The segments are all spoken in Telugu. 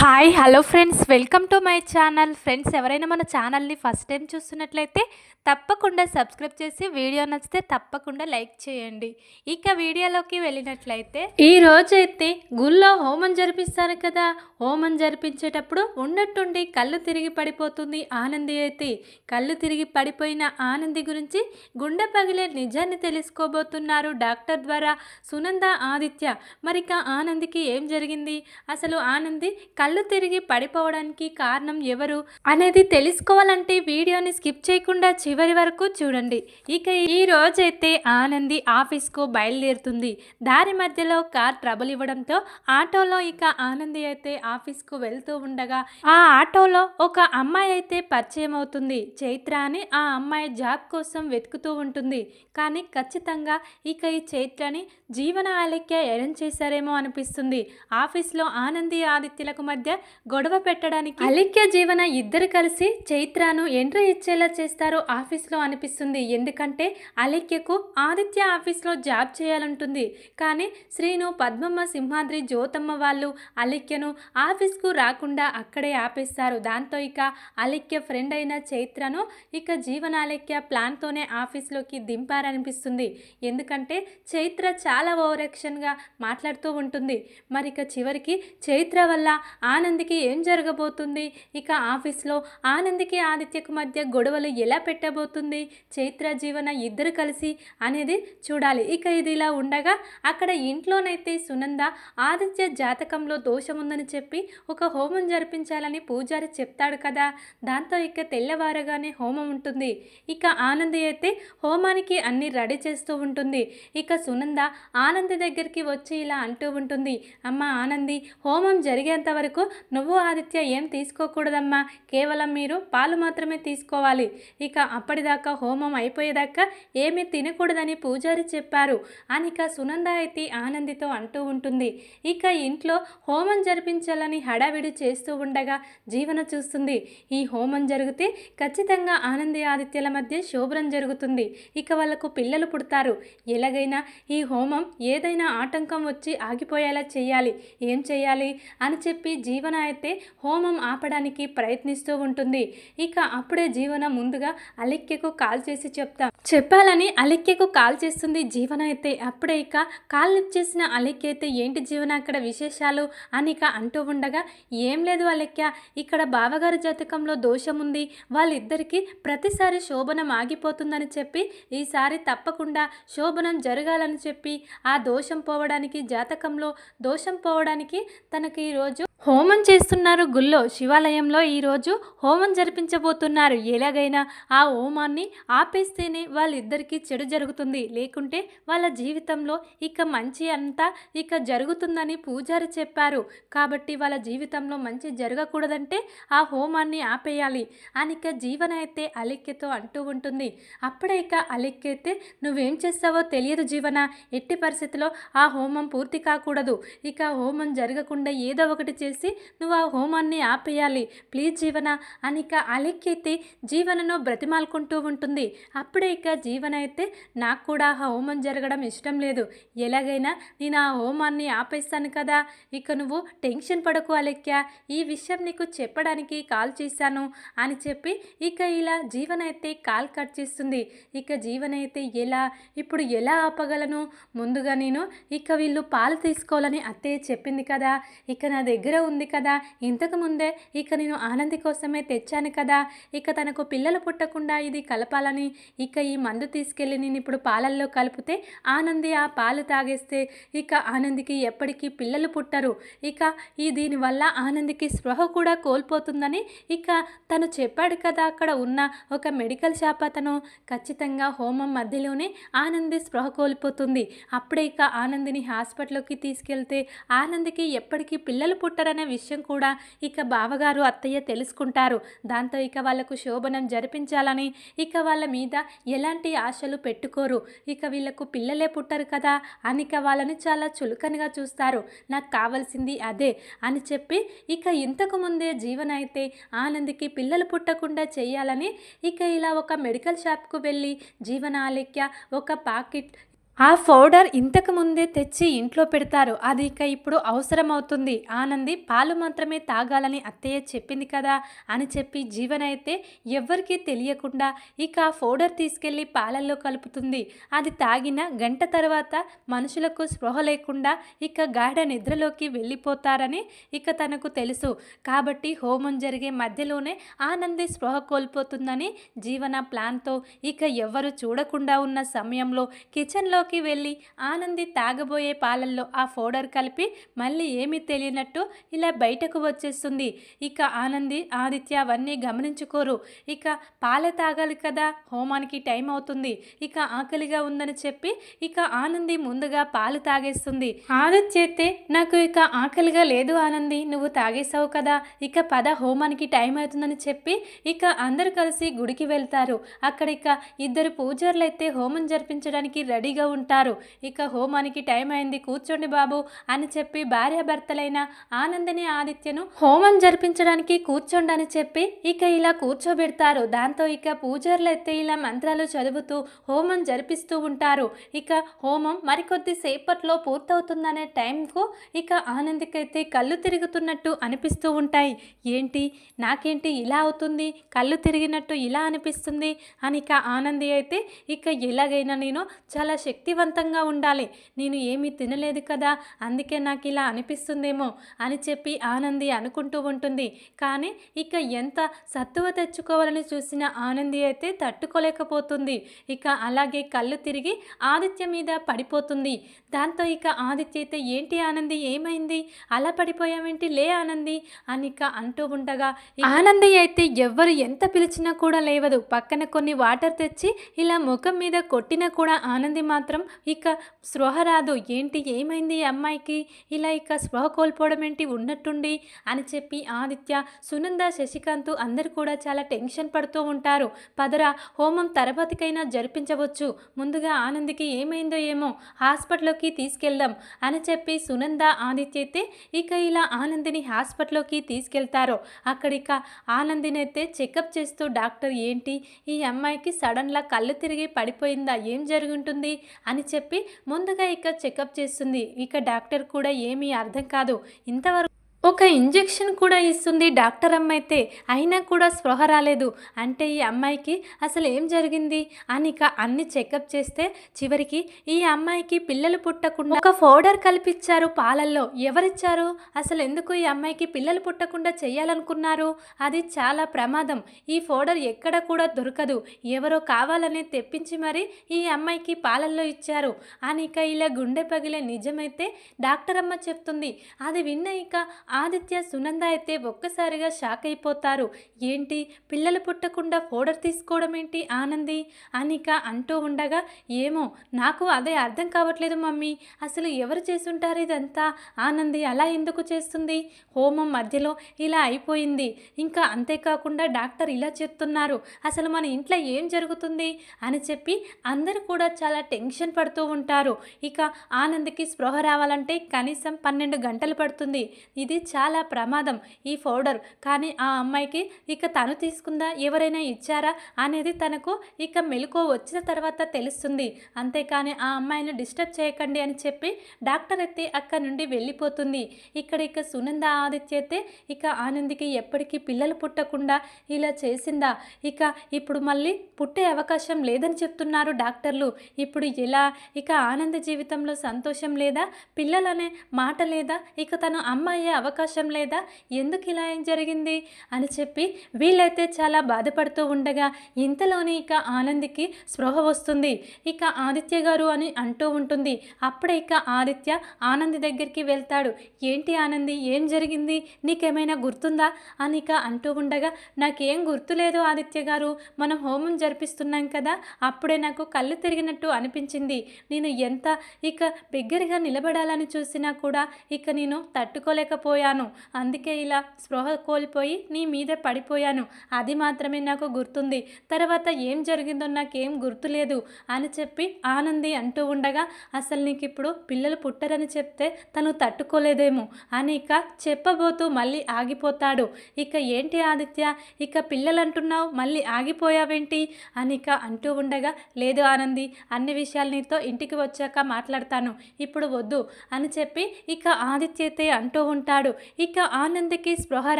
Hi hello friends welcome to my channel friends ఎవరైనా మన ఛానల్ని ఫస్ట్ టైం చూస్తున్నట్లయితే తప్పకుండా సబ్స్క్రైబ్ చేసి వీడియో నచ్చితే తప్పకుండా లైక్ చేయండి. ఇక వీడియోలోకి వెళ్ళినట్లయితే ఈ రోజైతే గుళ్ళో హోమం జరిపిస్తారు కదా. హోమం జరిపించేటప్పుడు ఉన్నట్టుండి కళ్ళు తిరిగి పడిపోతుంది ఆనంది అయితే. కళ్ళు తిరిగి పడిపోయిన ఆనంది గురించి గుండె పగిలే నిజాన్ని తెలుసుకోబోతున్నారు డాక్టర్ ద్వారా సునంద ఆదిత్య. మరిక ఆనందికి ఏం జరిగింది? అసలు ఆనంది కళ్ళు కళ్ళు తిరిగి పడిపోవడానికి కారణం ఎవరు అనేది తెలుసుకోవాలంటే వీడియోని స్కిప్ చేయకుండా చివరి వరకు చూడండి. ఇక ఈ రోజైతే ఆనంది ఆఫీస్కు బయలుదేరుతుంది. దారి మధ్యలో కార్ ట్రబుల్ ఇవ్వడంతో ఆటోలో ఇక ఆనంది అయితే ఆఫీస్కు వెళ్తూ ఉండగా ఆ ఆటోలో ఒక అమ్మాయి అయితే పరిచయం అవుతుంది. చైత్ర అని ఆ అమ్మాయి జాబ్ కోసం వెతుకుతూ ఉంటుంది. కానీ ఖచ్చితంగా ఇక ఈ చైత్రని జీవన ఆలక్య అరేంజ్ చేశారేమో అనిపిస్తుంది. ఆఫీస్లో ఆనంది ఆదిత్యలకు మధ్య గొడవ పెట్టడానికి అలిఖ్య జీవన ఇద్దరు కలిసి చైత్రను ఎంట్రీ ఇచ్చేలా చేస్తారో ఆఫీస్లో అనిపిస్తుంది. ఎందుకంటే అలిఖ్యకు ఆదిత్య ఆఫీస్లో జాబ్ చేయాలంటుంది. కానీ శ్రీను పద్మమ్మ సింహాద్రి జ్యోతమ్మ వాళ్ళు అలిఖ్యను ఆఫీస్కు రాకుండా అక్కడే ఆపేస్తారు. దాంతో ఇక అలిఖ్య ఫ్రెండ్ అయిన చైత్రను ఇక జీవనాలిక్య ప్లాన్తోనే ఆఫీస్లోకి దింపారనిపిస్తుంది. ఎందుకంటే చైత్ర చాలా ఓవరాక్షన్గా మాట్లాడుతూ ఉంటుంది. మరి ఇక చివరికి చైత్ర వల్ల ఆనందికి ఏం జరగబోతుంది? ఇక ఆఫీస్లో ఆనందికి ఆదిత్యకు మధ్య గొడవలు ఎలా పెట్టబోతుంది? చైత్ర జీవన ఇద్దరు కలిసి అనేది చూడాలి. ఇక ఇది ఇలా ఉండగా అక్కడ ఇంట్లోనైతే సునంద ఆదిత్య జాతకంలో దోషముందని చెప్పి ఒక హోమం జరిపించాలని పూజారి చెప్తాడు కదా. దాంతో ఇక తెల్లవారగానే హోమం ఉంటుంది. ఇక ఆనంది అయితే హోమానికి అన్ని రెడీ చేస్తూ ఉంటుంది. ఇక సునంద ఆనంది దగ్గరికి వచ్చి ఇలా అంటూ ఉంటుంది. అమ్మ ఆనంది హోమం జరిగేంత వరకు నువ్వు ఆదిత్య ఏం తీసుకోకూడదమ్మా? కేవలం మీరు పాలు మాత్రమే తీసుకోవాలి. ఇక అప్పటిదాకా హోమం అయిపోయేదాకా ఏమీ తినకూడదని పూజారి చెప్పారు. అనిక సునంద అయితే ఆనందితో అంటూ ఉంటుంది. ఇక ఇంట్లో హోమం జరిపించాలని హడావిడి చేస్తూ ఉండగా జీవన చూస్తుంది. ఈ హోమం జరిగితే ఖచ్చితంగా ఆనంది ఆదిత్యల మధ్య శోభనం జరుగుతుంది. ఇక వాళ్ళకు పిల్లలు పుడతారు. ఎలాగైనా ఈ హోమం ఏదైనా ఆటంకం వచ్చి ఆగిపోయేలా చేయాలి. ఏం చేయాలి? అని చెప్పి జీవన అయితే హోమం ఆపడానికి ప్రయత్నిస్తూ ఉంటుంది. ఇక అప్పుడే జీవన ముందుగా అలిక్యకు కాల్ చేసి చెప్తాం. చెప్పాలని అలిక్యకు కాల్ చేస్తుంది జీవన అయితే అప్పుడే ఇక కాల్ లిఫ్ట్ చేసిన అలిక్య అయితే ఏంటి జీవన అక్కడ విశేషాలు అని ఇక అంటూ ఉండగా ఏం లేదు అలిక్య ఇక్కడ బావగారి జాతకంలో దోషం ఉంది. వాళ్ళిద్దరికీ ప్రతిసారి శోభనం ఆగిపోతుందని చెప్పి ఈసారి తప్పకుండా శోభనం జరగాలని చెప్పి ఆ దోషం పోవడానికి జాతకంలో దోషం పోవడానికి తనకి ఈరోజు హోమం చేస్తున్నారు గుళ్ళో. శివాలయంలో ఈరోజు హోమం జరిపించబోతున్నారు. ఎలాగైనా ఆ హోమాన్ని ఆపేస్తేనే వాళ్ళిద్దరికీ చెడు జరుగుతుంది. లేకుంటే వాళ్ళ జీవితంలో ఇక మంచి అంతా ఇక జరుగుతుందని పూజారి చెప్పారు. కాబట్టి వాళ్ళ జీవితంలో మంచి జరగకూడదంటే ఆ హోమాన్ని ఆపేయాలి. అనిక జీవన అయితే అలిక్యతో అంటూ ఉంటుంది. అప్పుడే ఇక అయితే నువ్వేం చేస్తావో తెలియదు జీవన. ఎట్టి పరిస్థితిలో ఆ హోమం పూర్తి కాకూడదు. ఇక హోమం జరగకుండా ఏదో ఒకటి చేసి నువ్వు ఆ హోమాన్ని ఆపేయాలి. ప్లీజ్ జీవన? అనిక అలిక్యైతే జీవనను బ్రతిమాలుకుంటూ ఉంటుంది. అప్పుడే ఇక జీవన అయితే నాకు కూడా ఆ హోమం జరగడం ఇష్టం లేదు. ఎలాగైనా నేను ఆ హోమాన్ని ఆపేస్తాను కదా. ఇక నువ్వు టెన్షన్ పడకు అలెక్య. ఈ విషయం నీకు చెప్పడానికి కాల్ చేశాను అని చెప్పి ఇక ఇలా జీవన అయితే కాల్ కట్ చేస్తుంది. ఇక జీవన అయితే ఎలా? ఇప్పుడు ఎలా ఆపగలను? ముందుగా నేను ఇక వీళ్ళు పాలు తీసుకోవాలని అత్తయ్య చెప్పింది కదా. ఇక నా దగ్గర ఉంది కదా. ఇంతకు ముందే ఇక నేను ఆనంది కోసమే తెచ్చాను కదా. ఇక తనకు పిల్లలు పుట్టకుండా ఇది కలపాలని ఇక ఈ మందు తీసుకెళ్ళి నేను ఇప్పుడు పాలల్లో కలిపితే ఆనంది ఆ పాలు తాగేస్తే ఇక ఆనందికి ఎప్పటికీ పిల్లలు పుట్టరు. ఇక ఈ దీనివల్ల ఆనందికి స్పృహ కూడా కోల్పోతుందని ఇక తను చెప్పాడు కదా అక్కడ ఉన్న ఒక మెడికల్ షాప్ అతను. ఖచ్చితంగా హోమం మధ్యలోనే ఆనంది స్పృహ కోల్పోతుంది. అప్పుడే ఇక ఆనందిని హాస్పిటల్కి తీసుకెళ్తే ఆనందికి ఎప్పటికీ పిల్లలు పుట్టరు పుట్టరనే విషయం కూడా ఇక బావగారు అత్తయ్య తెలుసుకుంటారు. దాంతో ఇక వాళ్ళకు శోభనం జరిపించాలని ఇక వాళ్ళ మీద ఎలాంటి ఆశలు పెట్టుకోరు. ఇక వీళ్ళకు పిల్లలే పుట్టరు కదా అని ఇక వాళ్ళని చాలా చులకనగా చూస్తారు. నాకు కావాల్సింది అదే అని చెప్పి ఇక ఇంతకు ముందే జీవన అయితే ఆనందికి పిల్లలు పుట్టకుండా చేయాలని ఇక ఇలా ఒక మెడికల్ షాప్కు వెళ్ళి జీవన ఆలిక్య ఒక పాకెట్ ఆ పౌడర్ ఇంతకు ముందే తెచ్చి ఇంట్లో పెడతారు. అది ఇక ఇప్పుడు అవసరం అవుతుంది ఆనంది పాలు మాత్రమే తాగాలని అత్తయ్య చెప్పింది కదా అని చెప్పి జీవన అయితే ఎవ్వరికీ తెలియకుండా ఇక ఆ పౌడర్ తీసుకెళ్ళి పాలల్లో కలుపుతుంది. అది తాగిన గంట తర్వాత మనుషులకు స్పృహ లేకుండా ఇక గాఢ నిద్రలోకి వెళ్ళిపోతారని ఇక తనకు తెలుసు. కాబట్టి హోమం జరిగే మధ్యలోనే ఆనంది స్పృహ కోల్పోతుందని జీవన ప్లాన్తో ఇక ఎవ్వరు చూడకుండా ఉన్న సమయంలో కిచెన్లో కిచెన్లోకి వెళ్ళి ఆనంది తాగబోయే పాలల్లో ఆ పౌడర్ కలిపి మళ్ళీ ఏమీ తెలియనట్టు ఇలా బయటకు వచ్చేస్తుంది. ఇక ఆనంది ఆదిత్య అవన్నీ గమనించుకోరు. ఇక పాలే తాగాలి కదా హోమానికి టైం అవుతుంది. ఇక ఆకలిగా ఉందని చెప్పి ఇక ఆనంది ముందుగా పాలు తాగేస్తుంది. ఆదిత్య అయితే నాకు ఇక ఆకలిగా లేదు ఆనంది నువ్వు తాగేసావు కదా ఇక పద హోమానికి టైం అవుతుందని చెప్పి ఇక అందరు కలిసి గుడికి వెళ్తారు. అక్కడ ఇక ఇద్దరు పూజారులు అయితే హోమం జరిపించడానికి రెడీగా ఉంటారు. ఇక హోమానికి టైం అయింది కూర్చోండి బాబు అని చెప్పి భార్యాభర్తలైన ఆనందని ఆదిత్యను హోమం జరిపించడానికి కూర్చోండి అని చెప్పి ఇక ఇలా కూర్చోబెడతారు. దాంతో ఇక పూజారులు అయితే ఇలా మంత్రాలు చదువుతూ హోమం జరిపిస్తూ ఉంటారు. ఇక హోమం మరికొద్ది సేపట్లో పూర్తవుతుందనే టైంకు ఇక ఆనందికైతే కళ్ళు తిరుగుతున్నట్టు అనిపిస్తూ ఉంటాయి. ఏంటి? నాకేంటి ఇలా అవుతుంది? కళ్ళు తిరిగినట్టు ఇలా అనిపిస్తుంది? అని ఇక ఆనంది అయితే ఇక ఎలాగైనా నేను చాలా శక్తి శక్తివంతంగా ఉండాలి. నేను ఏమీ తినలేదు కదా అందుకే నాకు ఇలా అనిపిస్తుందేమో అని చెప్పి ఆనంది అనుకుంటూ ఉంటుంది. కానీ ఇక ఎంత సత్తువ తెచ్చుకోవాలని చూసిన ఆనంది అయితే తట్టుకోలేకపోతుంది. ఇక అలాగే కళ్ళు తిరిగి ఆదిత్య మీద పడిపోతుంది. దాంతో ఇక ఆదిత్య అయితే ఏంటి ఆనంది ఏమైంది? అలా పడిపోయావేంటి? లే ఆనంది అని ఇక అంటూ ఉండగా ఆనంది అయితే ఎవ్వరు ఎంత పిలిచినా కూడా లేవదు. పక్కన కొన్ని వాటర్ తెచ్చి ఇలా ముఖం మీద కొట్టినా కూడా ఆనంది మాత్రం ఇక స్పృహ రాదు. ఏంటి? ఏమైంది అమ్మాయికి? ఇలా ఇక స్పృహ కోల్పోవడం ఏంటి? ఉన్నట్టుండి అని చెప్పి ఆదిత్య సునంద శశికాంత్ అందరు కూడా చాలా టెన్షన్ పడుతూ ఉంటారు. పదరా హోమం తరపతికైనా జరిపించవచ్చు. ముందుగా ఆనందికి ఏమైందో ఏమో హాస్పిటల్లోకి తీసుకెళ్దాం అని చెప్పి సునంద ఆదిత్య అయితే ఇక ఇలా ఆనందిని హాస్పిటల్లోకి తీసుకెళ్తారు. అక్కడిక ఆనందిని అయితే చెకప్ చేస్తూ డాక్టర్ ఏంటి? ఈ అమ్మాయికి సడన్లా కళ్ళు తిరిగి పడిపోయిందా? ఏం జరుగుంటుంది? అని చెప్పి ముందుగా ఇక చెకప్ చేస్తుంది. ఇక డాక్టర్ కూడా ఏమీ అర్థం కాదు. ఇంతవరకు ఒక ఇంజెక్షన్ కూడా ఇస్తుంది. డాక్టర్ అమ్మ అయితే అయినా కూడా స్పృహ రాలేదు. అంటే ఈ అమ్మాయికి అసలు ఏం జరిగింది? అని ఇక అన్ని చెకప్ చేస్తే చివరికి ఈ అమ్మాయికి పిల్లలు పుట్టకుండా ఒక పౌడర్ కల్పించారు పాలల్లో. ఎవరిచ్చారు? అసలు ఎందుకు ఈ అమ్మాయికి పిల్లలు పుట్టకుండా చేయాలనుకున్నారు? అది చాలా ప్రమాదం. ఈ పౌడర్ ఎక్కడ కూడా దొరకదు. ఎవరో కావాలని తెప్పించి మరి ఈ అమ్మాయికి పాలల్లో ఇచ్చారు. అని ఇక ఇలా గుండె పగిలే నిజమైతే డాక్టర్ అమ్మ చెప్తుంది. అది విన్న ఇక ఆదిత్య సునంద అయితే ఒక్కసారిగా షాక్ అయిపోతారు. ఏంటి? పిల్లలు పుట్టకుండా ఫోడర్ తీసుకోవడం ఏంటి ఆనంది? అనిక అంటూ ఉండగా ఏమో నాకు అదే అర్థం కావట్లేదు మమ్మీ. అసలు ఎవరు చేసుంటారు ఇదంతా? ఆనంది అలా ఎందుకు చేస్తుంది? హోమం మధ్యలో ఇలా అయిపోయింది. ఇంకా అంతేకాకుండా డాక్టర్ ఇలా చెప్తున్నారు. అసలు మన ఇంట్లో ఏం జరుగుతుంది? అని చెప్పి అందరూ కూడా చాలా టెన్షన్ పడుతూ ఉంటారు. ఇక ఆనంద్కి స్పృహ రావాలంటే కనీసం పన్నెండు గంటలు పడుతుంది. ఇది చాలా ప్రమాదం ఈ పౌడర్ కానీ ఆ అమ్మాయికి ఇక తను తీసుకుందా ఎవరైనా ఇచ్చారా అనేది తనకు ఇక మెలకు వచ్చిన తర్వాత తెలుస్తుంది. అంతేకాని ఆ అమ్మాయిని డిస్టర్బ్ చేయకండి అని చెప్పి డాక్టర్ అయితే అక్కడ నుండి వెళ్ళిపోతుంది. ఇక్కడ ఇక సునంద ఆదిత్య అయితే ఇక ఆనందికి ఎప్పటికీ పిల్లలు పుట్టకుండా ఇలా చేసిందా? ఇక ఇప్పుడు మళ్ళీ పుట్టే అవకాశం లేదని చెప్తున్నారు డాక్టర్లు. ఇప్పుడు ఎలా? ఇక ఆనంద జీవితంలో సంతోషం లేదా? పిల్లలనే మాట లేదా? ఇక తను అమ్మ అవ అవకాశం లేదా? ఎందుకు ఇలా ఏం జరిగింది? అని చెప్పి వీళ్ళైతే చాలా బాధపడుతూ ఉండగా ఇంతలోనే ఇక ఆనందికి స్పృహ వస్తుంది. ఇక ఆదిత్య గారు అని అంటూ ఉంటుంది. అప్పుడే ఇక ఆదిత్య ఆనంది దగ్గరికి వెళ్తాడు. ఏంటి ఆనంది? ఏం జరిగింది? నీకేమైనా గుర్తుందా? అని ఇక అంటూ ఉండగా నాకేం గుర్తులేదు ఆదిత్య గారు. మనం హోమం జరిపిస్తున్నాం కదా. అప్పుడే నాకు కళ్ళు తిరిగినట్టు అనిపించింది. నేను ఎంత ఇక బిగ్గరగా నిలబడాలని చూసినా కూడా ఇక నేను తట్టుకోలేకపో మర్చిపోయాను అందుకే ఇలా స్పృహ కోల్పోయి నీ మీద పడిపోయాను. అది మాత్రమే నాకు గుర్తుంది. తర్వాత ఏం జరిగిందో నాకేం గుర్తులేదు అని చెప్పి ఆనంది అంటూ ఉండగా అసలు నీకు ఇప్పుడు పిల్లలు పుట్టరని చెప్తే తను తట్టుకోలేదేమో అని ఇక చెప్పబోతూ మళ్ళీ ఆగిపోతాడు. ఇక ఏంటి ఆదిత్య? ఇక పిల్లలు అంటున్నావు మళ్ళీ ఆగిపోయావేంటి? అని ఇక అంటూ ఉండగా లేదు ఆనంది అన్ని విషయాలు నీతో ఇంటికి వచ్చాక మాట్లాడతాను. ఇప్పుడు వద్దు అని చెప్పి ఇక ఆదిత్యతే అంటూ ఉంటాడు. ఇక ఆనందికి స్పృహ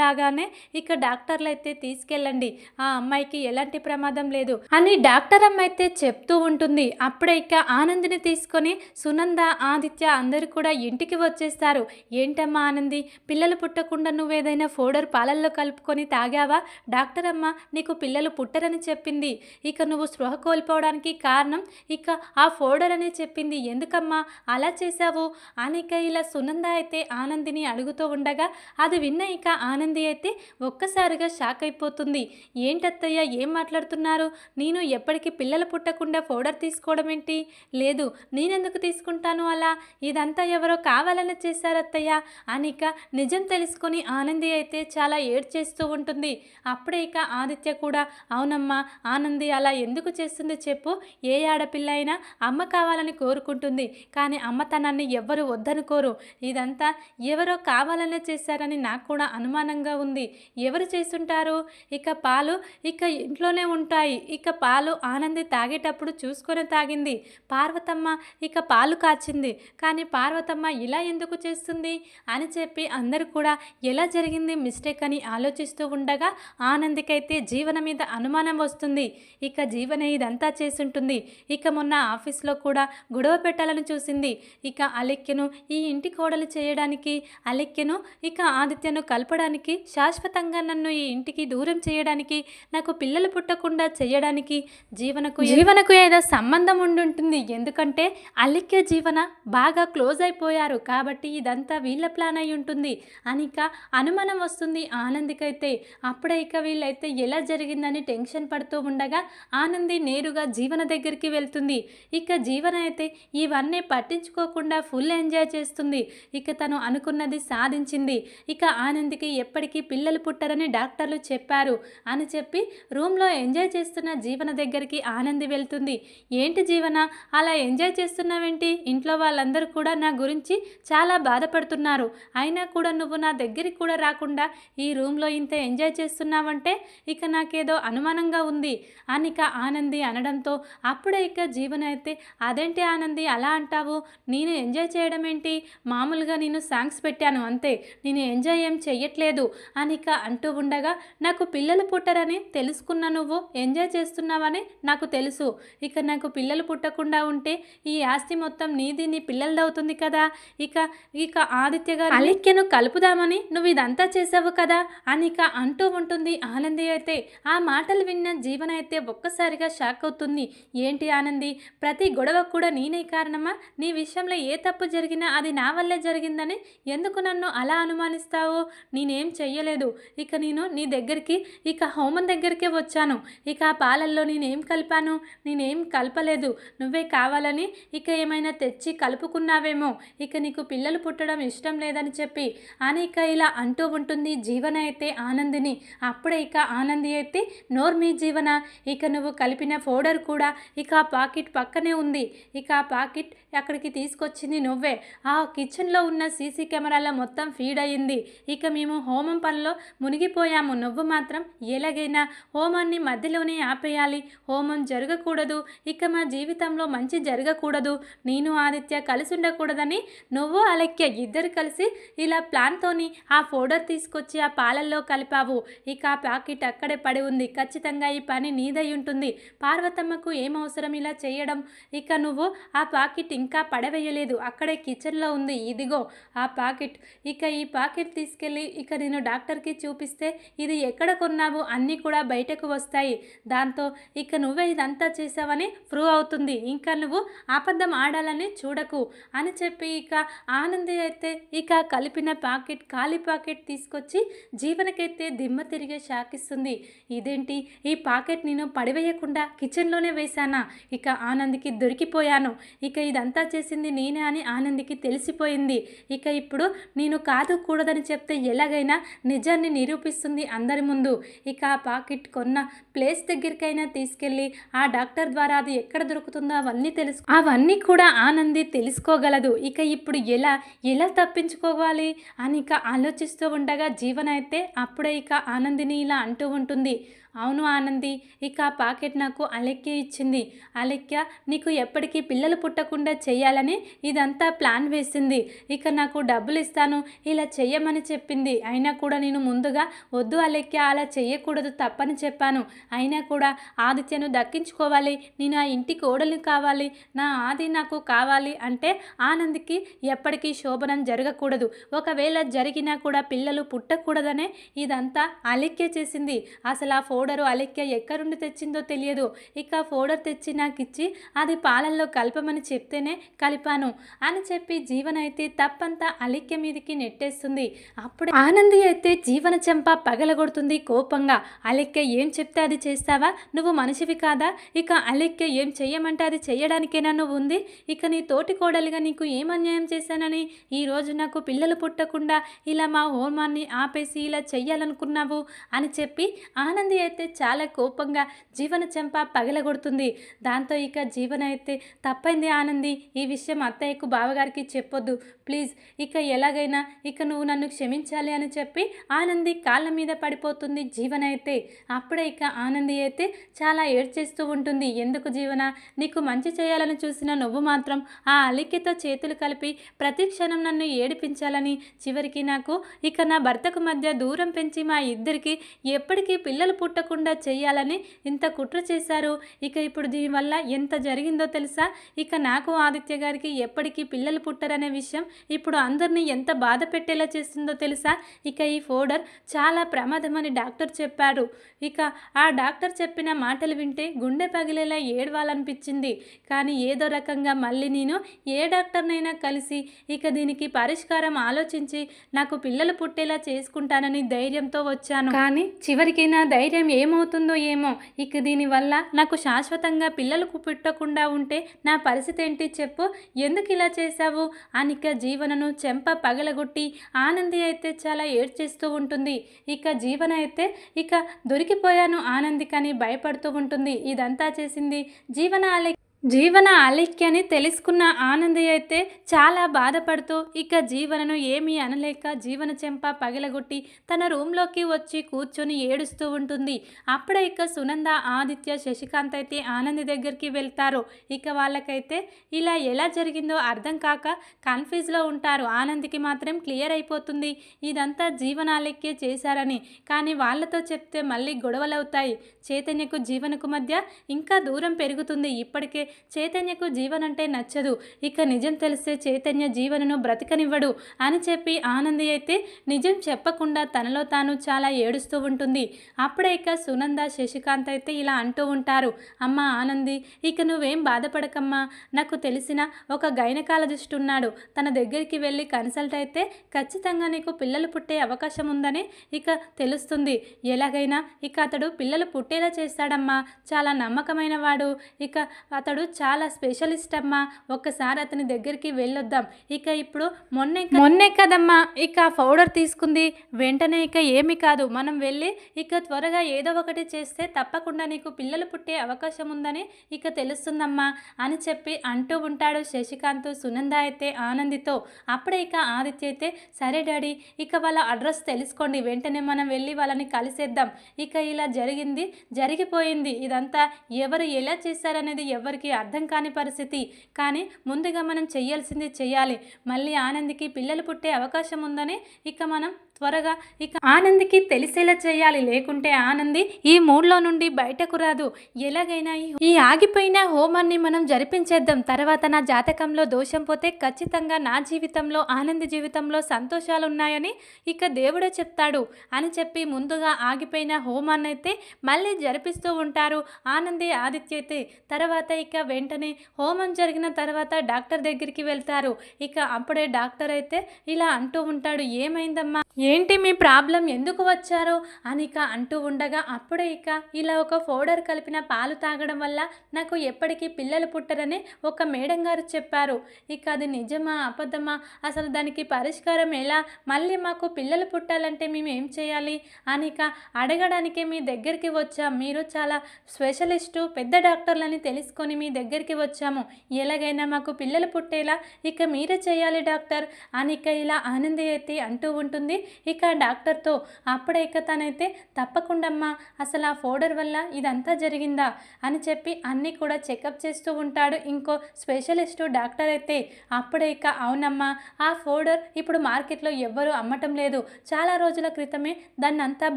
రాగానే ఇక డాక్టర్లు అయితే తీసుకెళ్ళండి. ఆ అమ్మాయికి ఎలాంటి ప్రమాదం లేదు అని డాక్టర్ అమ్మ అయితే చెప్తూ ఉంటుంది. అప్పుడే ఇక ఆనందిని తీసుకొని సునంద ఆదిత్య అందరూ కూడా ఇంటికి వచ్చేస్తారు. ఏంటమ్మా ఆనంది పిల్లలు పుట్టకుండా నువ్వేదైనా ఫోడర్ పాలల్లో కలుపుకొని తాగావా? డాక్టర్ అమ్మ నీకు పిల్లలు పుట్టరని చెప్పింది. ఇక నువ్వు స్పృహ కోల్పోవడానికి కారణం ఇక ఆ ఫోడర్ అని చెప్పింది. ఎందుకమ్మా అలా చేశావు? అనిక ఇలా సునంద అయితే ఆనందిని అడుగుతూ ఉండగా అది విన్న ఇక ఆనంది అయితే ఒక్కసారిగా షాక్ అయిపోతుంది. ఏంటత్తయ్య ఏం మాట్లాడుతున్నారు? నేను ఎప్పటికీ పిల్లలు పుట్టకుండా ఫోడర్ తీసుకోవడం ఏంటి? లేదు నేనెందుకు తీసుకుంటాను అలా? ఇదంతా ఎవరో కావాలని చేశారత్తయ్య అనిక నిజం తెలుసుకొని ఆనంది అయితే చాలా ఏడ్చేస్తూ ఉంటుంది. అప్పుడే ఇక ఆదిత్య కూడా అవునమ్మా ఆనంది అలా ఎందుకు చేస్తుంది చెప్పు. ఏ ఆడపిల్ల అయినా అమ్మ కావాలని కోరుకుంటుంది. కానీ అమ్మతనాన్ని ఎవ్వరు వద్దనుకోరు. ఇదంతా ఎవరో కావాలని చేశారని నాకు కూడా అనుమానంగా ఉంది. ఎవరు చేసుంటారు ఇక పాలు ఇక ఇంట్లోనే ఉంటాయి. ఇక పాలు ఆనంది తాగేటప్పుడు చూసుకొని తాగింది. పార్వతమ్మ ఇక పాలు కాచింది. కానీ పార్వతమ్మ ఇలా ఎందుకు చేస్తుంది? అని చెప్పి అందరూ కూడా ఎలా జరిగింది మిస్టేక్ అని ఆలోచిస్తూ ఉండగా ఆనందికైతే జీవన మీద అనుమానం వస్తుంది. ఇక జీవన ఇదంతా చేసుంటుంది ఇక మొన్న ఆఫీస్లో కూడా గొడవ పెట్టాలని చూసింది. ఇక అలెక్యను ఈ ఇంటి కోడలు చేయడానికి అలెక్యను ఇక ఆదిత్యను కలపడానికి శాశ్వతంగా నన్ను ఈ ఇంటికి దూరం చేయడానికి నాకు పిల్లలు పుట్టకుండా చేయడానికి జీవనకు జీవనకు ఏదో సంబంధం ఉండుంటుంది. ఎందుకంటే అలిక్య జీవన బాగా క్లోజ్ అయిపోయారు కాబట్టి ఇదంతా వీళ్ళ ప్లాన్ అయి ఉంటుంది. అని అనుమానం వస్తుంది ఆనందికైతే. అప్పుడే ఇక వీళ్ళైతే ఎలా జరిగిందని టెన్షన్ పడుతూ ఉండగా ఆనంది నేరుగా జీవన దగ్గరికి వెళ్తుంది. ఇక జీవన అయితే ఇవన్నీ పట్టించుకోకుండా ఫుల్ ఎంజాయ్ చేస్తుంది. ఇక తను అనుకున్నది సాధించింది. ఇక ఆనందికి ఎప్పటికీ పిల్లలు పుట్టరని డాక్టర్లు చెప్పారు. అని చెప్పి రూమ్లో ఎంజాయ్ చేస్తున్న జీవన దగ్గరికి ఆనంది వెళ్తుంది. ఏంటి జీవన అలా ఎంజాయ్ చేస్తున్నావేంటి? ఇంట్లో వాళ్ళందరూ కూడా నా గురించి చాలా బాధపడుతున్నారు. అయినా కూడా నువ్వు నా దగ్గరికి కూడా రాకుండా ఈ రూమ్లో ఇంత ఎంజాయ్ చేస్తున్నావంటే ఇక నాకేదో అనుమానంగా ఉంది. అని ఇక ఆనంది అనడంతో అప్పుడే ఇక జీవన అయితే అదేంటి ఆనంది అలా అంటావు? నేను ఎంజాయ్ చేయడం ఏంటి మామూలుగా నేను సాంగ్స్ పెట్టాను అంతే. నేను ఎంజాయ్ ఏం చెయ్యట్లేదు అనిక అంటూ ఉండగా నాకు పిల్లలు పుట్టరని తెలుసుకున్న నువ్వు? ఎంజాయ్ చేస్తున్నావని నాకు తెలుసు. ఇక నాకు పిల్లలు పుట్టకుండా ఉంటే ఈ ఆస్తి మొత్తం నీది నీ పిల్లలదవుతుంది కదా. ఇక ఇక ఆదిత్య గారు అలిక్యను కలుపుదామని నువ్వు ఇదంతా చేసావు కదా? అని ఇక అంటూ ఉంటుంది. ఆనంది అయితే ఆ మాటలు విన్న జీవన అయితే ఒక్కసారిగా షాక్ అవుతుంది. ఏంటి ఆనంది? ప్రతి గొడవ కూడా నేనే కారణమా? నీ విషయంలో ఏ తప్పు జరిగినా అది నా వల్లే జరిగిందని ఎందుకు నన్ను అలా అనుమానిస్తావు? నేనేం చెయ్యలేదు. ఇక నేను నీ దగ్గరికి ఇక హోమం దగ్గరికే వచ్చాను. ఇక ఆ పాలల్లో నేనేం కలిపాను? నేనేం కలపలేదు. నువ్వే కావాలని ఇక ఏమైనా తెచ్చి కలుపుకున్నావేమో? ఇక నీకు పిల్లలు పుట్టడం ఇష్టం లేదని చెప్పి. అని ఇక ఇలా అంటూ ఉంటుంది జీవన అయితే ఆనందిని. అప్పుడే ఇక ఆనంది అయితే నోర్మీ జీవన. ఇక నువ్వు కలిపిన ఫోడర్ కూడా ఇక ఆ పాకెట్ పక్కనే ఉంది. ఇక ఆ పాకెట్ అక్కడికి తీసుకొచ్చింది నువ్వే. ఆ కిచెన్లో ఉన్న సీసీ కెమెరాల మొత్తం ఫీడ్ అయింది ఇక మేము హోమం పనిలో మునిగిపోయాము. నువ్వు మాత్రం ఎలాగైనా హోమాన్ని మధ్యలోనే ఆపేయాలి. హోమం జరగకూడదు. ఇక మా జీవితంలో మంచి జరగకూడదు. నేను ఆదిత్య కలిసి ఉండకూడదని నువ్వు అలక్య ఇద్దరు కలిసి ఇలా ప్లాన్తోని ఆ ఫోడర్ తీసుకొచ్చి ఆ పాలల్లో కలిపావు. ఇక ఆ ప్యాకెట్ అక్కడే పడి ఉంది. ఖచ్చితంగా ఈ పని నీదై ఉంటుంది. పార్వతమ్మకు ఏం అవసరం ఇలా చేయడం? ఇక నువ్వు ఆ పాకెట్ ఇంకా పడవేయలేదు. అక్కడే కిచెన్లో ఉంది. ఇదిగో ఆ పాకెట్ ఇక ఇక ఈ పాకెట్ తీసుకెళ్ళి ఇక నేను డాక్టర్కి చూపిస్తే ఇది ఎక్కడ కొన్నావు? అన్నీ కూడా బయటకు వస్తాయి. దాంతో ఇక నువ్వే ఇదంతా చేసావని ప్రూవ్ అవుతుంది. ఇంకా నువ్వు అబద్ధం ఆడాలని చూడకు అని చెప్పి ఇక ఆనంది అయితే ఇక కలిపిన పాకెట్ ఖాళీ పాకెట్ తీసుకొచ్చి జీవనకైతే దిమ్మ తిరిగే షాకిస్తుంది. ఇదేంటి? ఈ పాకెట్ నేను పడివేయకుండా కిచెన్లోనే వేశానా? ఇక ఆనందికి దొరికిపోయాను. ఇక ఇదంతా చేసింది నేనే అని ఆనందికి తెలిసిపోయింది. ఇక ఇప్పుడు నేను కాదు కూడదని చెప్తే ఎలాగైనా నిజాన్ని నిరూపిస్తుంది అందరి ముందు. ఇక ఆ పాకెట్ కొన్న ప్లేస్ దగ్గరికైనా తీసుకెళ్ళి ఆ డాక్టర్ ద్వారా అది ఎక్కడ దొరుకుతుందో అవన్నీ తెలుసు. అవన్నీ కూడా ఆనంది తెలుసుకోగలదు. ఇక ఇప్పుడు ఎలా ఎలా తప్పించుకోవాలి అని ఇక ఆలోచిస్తూ ఉండగా జీవన అయితే అప్పుడే ఇక ఆనందిని ఇలా అంటూ ఉంటుంది. అవును ఆనంది ఇక ఆ పాకెట్ నాకు అలెక్య ఇచ్చింది. అలెక్య నీకు ఎప్పటికీ పిల్లలు పుట్టకుండా చేయాలని ఇదంతా ప్లాన్ వేసింది. ఇక నాకు డబ్బులు ఇస్తాను ఇలా చెయ్యమని చెప్పింది. అయినా కూడా నేను ముందుగా వద్దు అలెక్య అలా చెయ్యకూడదు తప్పని చెప్పాను. అయినా కూడా ఆదిత్యను దక్కించుకోవాలి నేను ఆ ఇంటికి ఓడలు కావాలి నా ఆది నాకు కావాలి అంటే ఆనంద్కి ఎప్పటికీ శోభనం జరగకూడదు. ఒకవేళ జరిగినా కూడా పిల్లలు పుట్టకూడదనే ఇదంతా అలెక్య చేసింది. అసలు ఆ ఫోడరు అలెక్య ఎక్కడుండి తెచ్చిందో తెలియదు. ఇక ఫోడర్ తెచ్చి నాకు ఇచ్చి అది పాలల్లో కలపమని చెప్తేనే కలిపాను అని చెప్పి జీవన అయితే తప్పంతా అలెక్య మీదకి నెట్టేస్తుంది. అప్పుడు ఆనంది అయితే జీవన చెంప పగలగొడుతుంది కోపంగా. అలెక్య ఏం చెప్తే అది చేస్తావా? నువ్వు మనిషివి కాదా? ఇక అలెక్య ఏం చెయ్యమంటే అది చెయ్యడానికేనా నువ్వు ఉంది? ఇక నీ తోటి కోడలిగా నీకు ఏం అన్యాయం చేశానని? ఈరోజు నాకు పిల్లలు పుట్టకుండా ఇలా మా హోమాన్ని ఆపేసి ఇలా చెయ్యాలనుకున్నావు అని చెప్పి ఆనంది అయితే చాలా కోపంగా జీవన చెంప పగలగొడుతుంది. దాంతో ఇక జీవన అయితే తప్పైంది ఆనంది. ఈ విషయం అత్తయ్యకు బావగారికి చెప్పొద్దు. ప్లీజ్ ఇక ఎలాగైనా ఇక నువ్వు నన్ను క్షమించాలి అని చెప్పి ఆనంది కాళ్ళ మీద పడిపోతుంది జీవన అయితే. అప్పుడే ఇక ఆనంది అయితే చాలా ఏడ్చేస్తూ ఉంటుంది. ఎందుకు జీవన? నీకు మంచి చేయాలని చూసిన నువ్వు మాత్రం ఆ అలికితో చేతులు కలిపి ప్రతి క్షణం నన్ను ఏడిపించాలని చివరికి నాకు ఇక నా భర్తకు మధ్య దూరం పెంచి మా ఇద్దరికి ఎప్పటికీ పిల్లలు పుట్ట పుట్టకుండా చేయాలని ఇంత కుట్ర చేశారు. ఇక ఇప్పుడు దీనివల్ల ఎంత జరిగిందో తెలుసా? ఇక నాకు ఆదిత్య గారికి ఎప్పటికీ పిల్లలు పుట్టరనే విషయం ఇప్పుడు అందరినీ ఎంత బాధ పెట్టేలా చేస్తుందో తెలుసా? ఇక ఈ ఫోడర్ చాలా ప్రమాదమని డాక్టర్ చెప్పారు ఇక ఆ డాక్టర్ చెప్పిన మాటలు వింటే గుండె పగిలేలా ఏడవాలనిపించింది. కానీ ఏదో రకంగా మళ్ళీ నేను ఏ డాక్టర్నైనా కలిసి ఇక దీనికి పరిష్కారం ఆలోచించి నాకు పిల్లలు పుట్టేలా చేసుకుంటానని ధైర్యంతో వచ్చాను. కానీ చివరికి నా ధైర్యం ఏమవుతుందో ఏమో. ఇక దీనివల్ల నాకు శాశ్వతంగా పిల్లలకు పుట్టకుండా ఉంటే నా పరిస్థితి ఏంటి చెప్పు. ఎందుకు ఇలా చేశావు? అనిక జీవనను చెంప పగలగొట్టి ఆనంది అయితే చాలా ఏడ్చేస్తూ ఉంటుంది. ఇక జీవన అయితే ఇక దొరికిపోయాను ఆనంది కానీ భయపడుతూ ఉంటుంది. ఇదంతా చేసింది జీవన అలె జీవన అలిక్యని తెలుసుకున్న ఆనంది అయితే చాలా బాధపడుతూ ఇక జీవనను ఏమీ అనలేక జీవన చెంప పగిలగొట్టి తన రూమ్లోకి వచ్చి కూర్చొని ఏడుస్తూ ఉంటుంది. అప్పుడే ఇక సునంద ఆదిత్య శశికాంత్ అయితే ఆనంది దగ్గరికి వెళ్తారు. ఇక వాళ్ళకైతే ఇలా ఎలా జరిగిందో అర్థం కాక కన్ఫ్యూజ్లో ఉంటారు. ఆనందికి మాత్రం క్లియర్ అయిపోతుంది. ఇదంతా జీవనాలెక్కే చేశారని. కానీ వాళ్ళతో చెప్తే మళ్ళీ గొడవలవుతాయి. చైతన్యకు జీవనకు మధ్య ఇంకా దూరం పెరుగుతుంది. ఇప్పటికే చైతన్యకు జీవన్ అంటే నచ్చదు. ఇక నిజం తెలిస్తే చైతన్య జీవనను బ్రతకనివ్వడు అని చెప్పి ఆనంది అయితే నిజం చెప్పకుండా తనలో తాను చాలా ఏడుస్తూ ఉంటుంది. అప్పుడే ఇక సునంద శశికాంత్ అయితే ఇలా అంటూ ఉంటారు. అమ్మ ఆనంది ఇక నువ్వేం బాధపడకమ్మా. నాకు తెలిసిన ఒక గైనకాలజిస్ట్ ఉన్నాడు. తన దగ్గరికి వెళ్ళి కన్సల్ట్ అయితే ఖచ్చితంగా నీకు పిల్లలు పుట్టే అవకాశం ఉందని ఇక తెలుస్తుంది. ఎలాగైనా ఇక అతడు పిల్లలు పుట్టేలా చేస్తాడమ్మా. చాలా నమ్మకమైన వాడు. ఇక అతడు చాలా స్పెషలిస్ట్ అమ్మా. ఒక్కసారి అతని దగ్గరికి వెళ్ళొద్దాం. ఇక ఇప్పుడు మొన్నే మొన్నే కదమ్మా. ఇక పౌడర్ తీసుకుంది. వెంటనే ఇక ఏమి కాదు. మనం వెళ్ళి ఇక త్వరగా ఏదో ఒకటి చేస్తే తప్పకుండా నీకు పిల్లలు పుట్టే అవకాశం ఉందని ఇక తెలుస్తుందమ్మా అని చెప్పి అంటూ ఉంటాడు శశికాంత్. సునంద అయితే ఆనందితో అప్పుడే ఇక ఆదిత్య అయితే సరే డాడీ. ఇక వాళ్ళ అడ్రస్ తెలుసుకోండి. వెంటనే మనం వెళ్ళి వాళ్ళని కలిసేద్దాం. ఇక ఇలా జరిగింది. జరిగిపోయింది. ఇదంతా ఎవరు ఎలా చేశారనేది ఎవరికి అర్థం కాని పరిస్థితి. కానీ ముందుగా మనం చేయాల్సింది చేయాలి మళ్ళీ ఆనందికి పిల్లలు పుట్టే అవకాశం ఉందని ఇక మనం త్వరగా ఇక ఆనందికి తెలిసేలా చేయాలి. లేకుంటే ఆనంది ఈ మూడ్లో నుండి బయటకు రాదు. ఎలాగైనా ఈ- ఆగిపోయిన హోమాన్ని మనం జరిపించేద్దాం. తర్వాత నా జాతకంలో దోషం పోతే ఖచ్చితంగా నా జీవితంలో ఆనంది జీవితంలో సంతోషాలు ఉన్నాయని ఇక దేవుడే చెప్తాడు. అని చెప్పి ముందుగా ఆగిపోయిన హోమాన్ని అయితే మళ్ళీ జరిపిస్తూ ఉంటారు ఆనంది ఆదిత్య అయితే తర్వాత ఇక వెంటనే హోమం జరిగిన తర్వాత డాక్టర్ దగ్గరికి వెళ్తారు. ఇక అప్పుడే డాక్టర్ అయితే ఇలా అంటూ ఉంటాడు. ఏమైందమ్మా? ఏంటి మీ ప్రాబ్లం? ఎందుకు వచ్చారు? అనిక అంటూ ఉండగా అప్పుడే ఇక ఇలా ఒక ఫౌడర్ కలిపిన పాలు తాగడం వల్ల నాకు ఎప్పటికీ పిల్లలు పుట్టరని ఒక మేడం గారు చెప్పారు. ఇక అది నిజమా? అబద్ధమా? అసలు దానికి పరిష్కారం ఎలా? మళ్ళీ మాకు పిల్లలు పుట్టాలంటే మేము ఏం చేయాలి? అని ఇక అడగడానికి మీ దగ్గరికి వచ్చాం. మీరు చాలా స్పెషలిస్టు పెద్ద డాక్టర్లని తెలుసుకొని మీ దగ్గరికి వచ్చాము. ఎలాగైనా మాకు పిల్లలు పుట్టేలా ఇక మీరే చేయాలి డాక్టర్ అనిక ఇలా ఆనంది అయితే అంటూ ఉంటుంది. ఇక డాక్టర్తో అప్పుడే ఇక తనైతే తప్పకుండమ్మా అసలు ఆ ఫోడర్ వల్ల ఇదంతా జరిగిందా? అని చెప్పి అన్నీ కూడా చెకప్ చేస్తూ ఉంటాడు ఇంకో స్పెషలిస్టు డాక్టర్ అయితే అప్పుడే ఇక అవునమ్మా ఆ ఫోడర్ ఇప్పుడు మార్కెట్లో ఎవ్వరూ అమ్మటం లేదు. చాలా రోజుల క్రితమే దాన్ని అంతా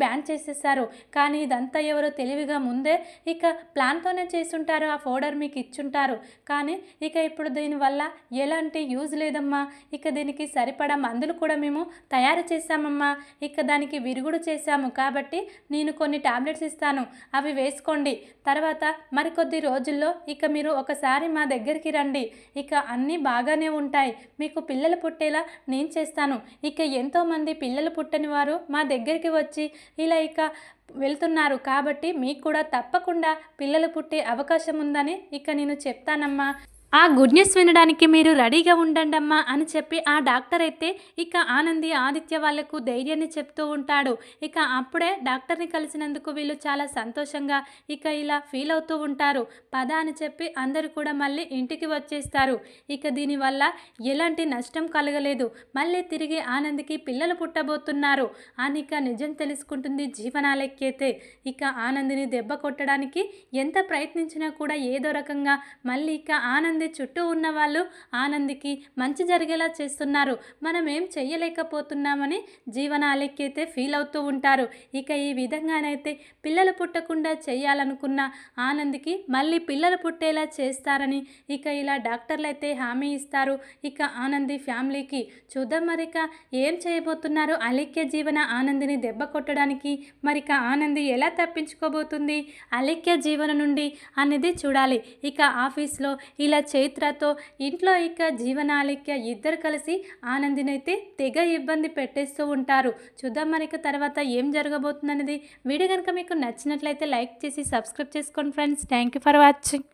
బ్యాన్ చేసేసారు కానీ ఇదంతా ఎవరో తెలివిగా ముందే ఇక ప్లాన్తోనే చేసుంటారు ఆ ఫోడర్ మీకు ఇచ్చుంటారు. కానీ ఇక ఇప్పుడు దీనివల్ల ఎలాంటి యూజ్ లేదమ్మా. ఇక దీనికి సరిపడా మందులు కూడా మేము తయారు చేశామమ్మా. ఇక దానికి విరుగుడు చేశాము కాబట్టి నేను కొన్ని టాబ్లెట్స్ ఇస్తాను. అవి వేసుకోండి. తర్వాత మరికొద్ది రోజుల్లో ఇక మీరు ఒకసారి మా దగ్గరికి రండి. ఇక అన్నీ బాగానే ఉంటాయి. మీకు పిల్లలు పుట్టేలా నేను చేస్తాను. ఇక ఎంతోమంది పిల్లలు పుట్టని వారు మా దగ్గరికి వచ్చి ఇలా ఇక వెళ్తున్నారు కాబట్టి మీకు కూడా తప్పకుండా పిల్లలు పుట్టే అవకాశం ఉందని ఇక నేను చెప్తానమ్మా. ఆ గుడ్ న్యూస్ వినడానికి మీరు రెడీగా ఉండండి అమ్మా అని చెప్పి ఆ డాక్టర్ అయితే ఇక ఆనంది ఆదిత్య వాళ్ళకు ధైర్యాన్ని చెప్తూ ఉంటాడు. ఇక అప్పుడే డాక్టర్ని కలిసినందుకు వీళ్ళు చాలా సంతోషంగా ఇక ఇలా ఫీల్ అవుతూ ఉంటారు. పద అని చెప్పి అందరూ కూడా మళ్ళీ ఇంటికి వచ్చేస్తారు. ఇక దీనివల్ల ఎలాంటి నష్టం కలగలేదు. మళ్ళీ తిరిగి ఆనందికి పిల్లలు పుట్టబోతున్నారు. అని ఇక నిజం తెలుసుకుంటుంది జీవనాలెక్కైతే. ఇక ఆనందిని దెబ్బ కొట్టడానికి ఎంత ప్రయత్నించినా కూడా ఏదో రకంగా మళ్ళీ ఇక ఆనంద్ మంది చుట్టూ ఉన్న వాళ్ళు ఆనందికి మంచి జరిగేలా చేస్తున్నారు. మనం ఏం చెయ్యలేకపోతున్నామని జీవనాలకి అయితే ఫీల్ అవుతూ ఉంటారు. ఇక ఈ విధంగానైతే పిల్లలు పుట్టకుండా చేయాలనుకున్న ఆనందికి మళ్ళీ పిల్లలు పుట్టేలా చేస్తారని ఇక ఇలా డాక్టర్లు అయితే హామీ ఇస్తారు. ఇక ఆనంది ఫ్యామిలీకి చూద్దాం మరిక ఏం చేయబోతున్నారు? అలెక్య జీవన ఆనందిని దెబ్బ కొట్టడానికి మరిక ఆనంది ఎలా తప్పించుకోబోతుంది? అలెక్య జీవన నుండి అనేది చూడాలి. ఇక ఆఫీస్లో ఇలా చైత్రతో ఇంట్లో ఇక జీవనాలిక్య ఇద్దరు కలిసి ఆనందినైతే తెగ ఇబ్బంది పెట్టేస్తూ ఉంటారు. చూద్దాం మనకి తర్వాత ఏం జరగబోతుందనేది. వీడియో కనుక మీకు నచ్చినట్లయితే లైక్ చేసి సబ్స్క్రైబ్ చేసుకోండి friends. Thank you for watching.